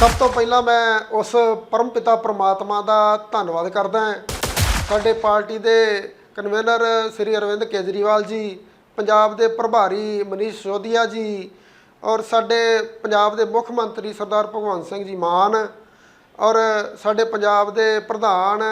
ਸਭ ਤੋਂ ਪਹਿਲਾਂ ਮੈਂ ਉਸ ਪਰਮਪਿਤਾ ਪ੍ਰਮਾਤਮਾ ਦਾ ਧੰਨਵਾਦ ਕਰਦਾ ਹਾਂ। ਸਾਡੇ ਪਾਰਟੀ ਦੇ ਕਨਵੀਨਰ ਸ੍ਰੀ ਅਰਵਿੰਦ ਕੇਜਰੀਵਾਲ ਜੀ, ਪੰਜਾਬ ਦੇ ਪ੍ਰਭਾਰੀ ਮਨੀਸ਼ ਸੋਧੀਆ ਜੀ ਔਰ ਸਾਡੇ ਪੰਜਾਬ ਦੇ ਮੁੱਖ ਮੰਤਰੀ ਸਰਦਾਰ ਭਗਵੰਤ ਸਿੰਘ ਜੀ ਮਾਨ ਔਰ ਸਾਡੇ ਪੰਜਾਬ ਦੇ ਪ੍ਰਧਾਨ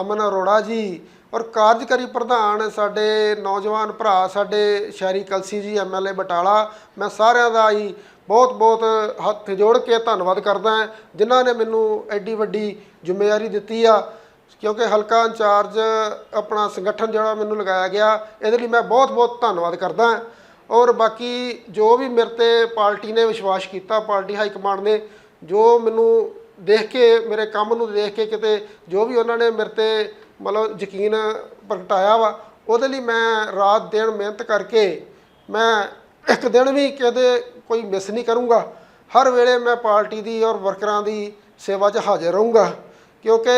ਅਮਨ ਅਰੋੜਾ ਜੀ ਔਰ ਕਾਰਜਕਾਰੀ ਪ੍ਰਧਾਨ ਸਾਡੇ ਨੌਜਵਾਨ ਭਰਾ, ਸਾਡੇ ਸ਼ਹਿਰੀ ਕਲਸੀ ਜੀ ਐਮਐਲਏ ਬਟਾਲਾ, ਮੈਂ ਸਾਰਿਆਂ ਦਾ ਹੀ ਬਹੁਤ ਬਹੁਤ ਹੱਥ ਜੋੜ ਕੇ ਧੰਨਵਾਦ ਕਰਦਾ ਹਾਂ ਜਿਨ੍ਹਾਂ ਨੇ ਮੈਨੂੰ ਐਡੀ ਵੱਡੀ ਜ਼ਿੰਮੇਵਾਰੀ ਦਿੱਤੀ ਆ, ਕਿਉਂਕਿ ਹਲਕਾ ਇੰਚਾਰਜ ਆਪਣਾ ਸੰਗਠਨ ਜਿਹੜਾ ਮੈਨੂੰ ਲਗਾਇਆ ਗਿਆ, ਇਹਦੇ ਲਈ ਮੈਂ ਬਹੁਤ ਬਹੁਤ ਧੰਨਵਾਦ ਕਰਦਾ ਹਾਂ। ਔਰ ਬਾਕੀ ਜੋ ਵੀ ਮੇਰੇ ਤੇ ਪਾਰਟੀ ਨੇ ਵਿਸ਼ਵਾਸ ਕੀਤਾ, ਪਾਰਟੀ ਹਾਈ ਕਮਾਂਡ ਨੇ, ਜੋ ਮੈਨੂੰ ਦੇਖ ਕੇ, ਮੇਰੇ ਕੰਮ ਨੂੰ ਦੇਖ ਕੇ ਕਿਤੇ ਜੋ ਵੀ ਉਹਨਾਂ ਨੇ ਮੇਰੇ ਤੇ ਮਤਲਬ ਯਕੀਨ ਪ੍ਰਗਟਾਇਆ ਵਾ, ਉਹਦੇ ਲਈ ਮੈਂ ਰਾਤ ਦਿਨ ਮਿਹਨਤ ਕਰਕੇ ਮੈਂ ਇੱਕ ਦਿਨ ਵੀ ਕਦੇ ਕੋਈ ਮਿਸ ਨਹੀਂ ਕਰੂੰਗਾ। ਹਰ ਵੇਲੇ ਮੈਂ ਪਾਰਟੀ ਦੀ ਔਰ ਵਰਕਰਾਂ ਦੀ ਸੇਵਾ 'ਚ ਹਾਜ਼ਰ ਰਹੂੰਗਾ। ਕਿਉਂਕਿ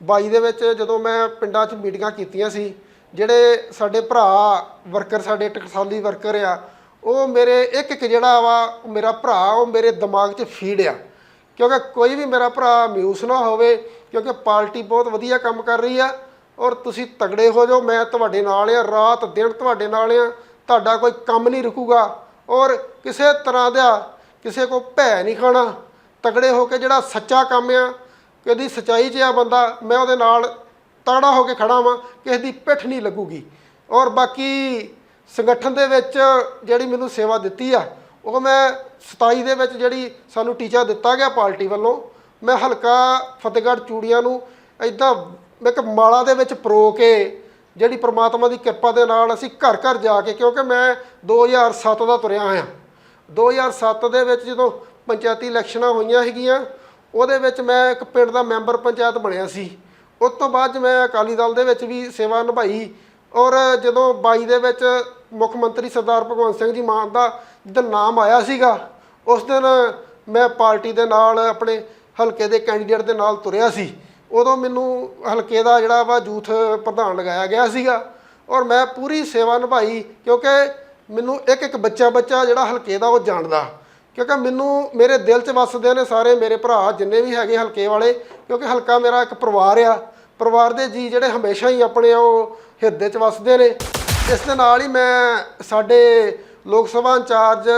22 ਦੇ ਵਿੱਚ ਜਦੋਂ ਮੈਂ ਪਿੰਡਾਂ 'ਚ ਮੀਟਿੰਗਾਂ ਕੀਤੀਆਂ ਸੀ, ਜਿਹੜੇ ਸਾਡੇ ਭਰਾ ਵਰਕਰ ਸਾਡੇ ਟਕਸਾਲੀ ਵਰਕਰ ਆ, ਉਹ ਮੇਰੇ ਇੱਕ ਇੱਕ ਜਿਹੜਾ ਵਾ ਮੇਰਾ ਭਰਾ, ਉਹ ਮੇਰੇ ਦਿਮਾਗ 'ਚ ਫੀਡ ਆ। ਕਿਉਂਕਿ ਕੋਈ ਵੀ ਮੇਰਾ ਭਰਾ ਮਿਊਸ ਨਾ ਹੋਵੇ, ਕਿਉਂਕਿ ਪਾਰਟੀ ਬਹੁਤ ਵਧੀਆ ਕੰਮ ਕਰ ਰਹੀ ਆ, ਔਰ ਤੁਸੀਂ ਤਗੜੇ ਹੋ ਜਾਓ, ਮੈਂ ਤੁਹਾਡੇ ਨਾਲ ਆ, ਰਾਤ ਦਿਨ ਤੁਹਾਡੇ ਨਾਲ ਆ, ਤੁਹਾਡਾ ਕੋਈ ਕੰਮ ਨਹੀਂ ਰੁਕੂਗਾ। ਔਰ ਕਿਸੇ ਤਰ੍ਹਾਂ ਦਾ ਕਿਸੇ ਕੋ ਭੈ ਨਹੀਂ ਖਾਣਾ ਤਗੜੇ ਹੋ ਕੇ ਜਿਹੜਾ ਸੱਚਾ ਕੰਮ ਆ ਕਦੀ ਸਚਾਈ 'ਚ ਆ ਬੰਦਾ, ਮੈਂ ਉਹਦੇ ਨਾਲ ਤਗੜਾ ਹੋ ਕੇ ਖੜਾ ਵਾਂ ਕਿਸੇ ਦੀ ਪਿੱਠ ਨਹੀਂ ਲੱਗੂਗੀ। ਔਰ ਬਾਕੀ ਸੰਗਠਨ ਦੇ ਵਿੱਚ ਜਿਹੜੀ ਮੈਨੂੰ ਸੇਵਾ ਦਿੱਤੀ ਆ, ਉਹ ਮੈਂ 27 ਦੇ ਵਿੱਚ ਜਿਹੜੀ ਸਾਨੂੰ ਟੀਚਾ ਦਿੱਤਾ ਗਿਆ ਪਾਰਟੀ ਵੱਲੋਂ, ਮੈਂ ਹਲਕਾ ਫਤਿਹਗੜ੍ਹ ਚੂੜੀਆਂ ਨੂੰ ਇਦਾਂ ਇੱਕ ਮਾਲਾ ਦੇ ਵਿੱਚ ਪਰੋ ਕੇ ਜਿਹੜੀ ਪ੍ਰਮਾਤਮਾ ਦੀ ਕਿਰਪਾ ਦੇ ਨਾਲ ਅਸੀਂ ਘਰ ਘਰ ਜਾ ਕੇ, ਕਿਉਂਕਿ ਮੈਂ 2007 ਦਾ ਤੁਰਿਆ ਆਇਆ 2007 ਦੇ ਵਿੱਚ ਜਦੋਂ ਪੰਚਾਇਤੀ ਇਲੈਕਸ਼ਨਾਂ ਹੋਈਆਂ ਹੈਗੀਆਂ ਉਹਦੇ ਵਿੱਚ ਮੈਂ ਇੱਕ ਪਿੰਡ ਦਾ ਮੈਂਬਰ ਪੰਚਾਇਤ ਬਣਿਆ ਸੀ। ਉਸ ਤੋਂ ਬਾਅਦ 'ਚ ਮੈਂ ਅਕਾਲੀ ਦਲ ਦੇ ਵਿੱਚ ਵੀ ਸੇਵਾ ਨਿਭਾਈ ਔਰ ਜਦੋਂ 22 ਦੇ ਵਿੱਚ ਮੁੱਖ ਮੰਤਰੀ ਸਰਦਾਰ ਭਗਵੰਤ ਸਿੰਘ ਜੀ ਮਾਨ ਦਾ ਜਦੋਂ ਨਾਮ ਆਇਆ ਸੀਗਾ, ਉਸ ਦਿਨ ਮੈਂ ਪਾਰਟੀ ਦੇ ਨਾਲ ਆਪਣੇ ਹਲਕੇ ਦੇ ਕੈਂਡੀਡੇਟ ਦੇ ਨਾਲ ਤੁਰਿਆ ਸੀ। ਉਦੋਂ ਮੈਨੂੰ ਹਲਕੇ ਦਾ ਜਿਹੜਾ ਵਾ ਯੂਥ ਪ੍ਰਧਾਨ ਲਗਾਇਆ ਗਿਆ ਸੀਗਾ ਔਰ ਮੈਂ ਪੂਰੀ ਸੇਵਾ ਨਿਭਾਈ ਕਿਉਂਕਿ ਮੈਨੂੰ ਇੱਕ ਇੱਕ ਬੱਚਾ ਬੱਚਾ ਜਿਹੜਾ ਹਲਕੇ ਦਾ ਉਹ ਜਾਣਦਾ। ਕਿਉਂਕਿ ਮੈਨੂੰ ਮੇਰੇ ਦਿਲ 'ਚ ਵੱਸਦੇ ਨੇ ਸਾਰੇ ਮੇਰੇ ਭਰਾ ਜਿੰਨੇ ਵੀ ਹੈਗੇ ਹਲਕੇ ਵਾਲੇ, ਕਿਉਂਕਿ ਹਲਕਾ ਮੇਰਾ ਇੱਕ ਪਰਿਵਾਰ ਆ। ਪਰਿਵਾਰ ਦੇ ਜੀ ਜਿਹੜੇ ਹਮੇਸ਼ਾ ਹੀ ਆਪਣੇ ਉਹ ਹਿਰਦੇ 'ਚ ਵੱਸਦੇ ਨੇ। ਇਸ ਦੇ ਨਾਲ ਹੀ ਮੈਂ ਸਾਡੇ Lok Sabha in charge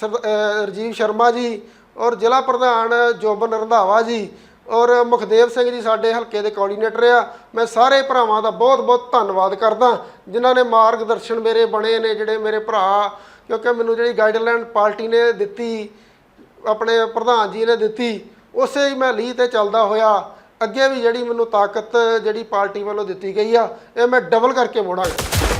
sir- ਅਹ ਰਜੀਵ ਸ਼ਰਮਾ ਜੀ ਔਰ ਜ਼ਿਲ੍ਹਾ ਪ੍ਰਧਾਨ ਜੋਬਨ ਰੰਧਾਵਾ ਜੀ ਔਰ ਮੁਖਦੇਵ ਸਿੰਘ ਜੀ ਸਾਡੇ ਹਲਕੇ ਦੇ ਕੋਆਰਡੀਨੇਟਰ ਆ। ਮੈਂ ਸਾਰੇ ਭਰਾਵਾਂ ਦਾ ਬਹੁਤ ਬਹੁਤ ਧੰਨਵਾਦ ਕਰਦਾ। ਜਿਨ੍ਹਾਂ ਨੇ ਮਾਰਗਦਰਸ਼ਨ ਮੇਰੇ ਬਣੇ ਨੇ, ਜਿਹੜੇ ਮੇਰੇ ਭਰਾ, ਕਿਉਂਕਿ ਮੈਨੂੰ ਜਿਹੜੀ ਗਾਈਡਲਾਈਨ ਪਾਰਟੀ ਨੇ ਦਿੱਤੀ, ਆਪਣੇ ਪ੍ਰਧਾਨ ਜੀ ਨੇ ਦਿੱਤੀ, ਉਸੇ ਹੀ ਮੈਂ ਲੀਹ ਤੇ ਚੱਲਦਾ ਹੋਇਆ। ਅੱਗੇ ਵੀ ਜਿਹੜੀ ਮੈਨੂੰ ਤਾਕਤ ਜਿਹੜੀ ਪਾਰਟੀ ਵੱਲੋਂ ਦਿੱਤੀ ਗਈ ਆ, ਇਹ ਮੈਂ ਡਬਲ ਕਰਕੇ ਮੋੜਾਂਗਾ।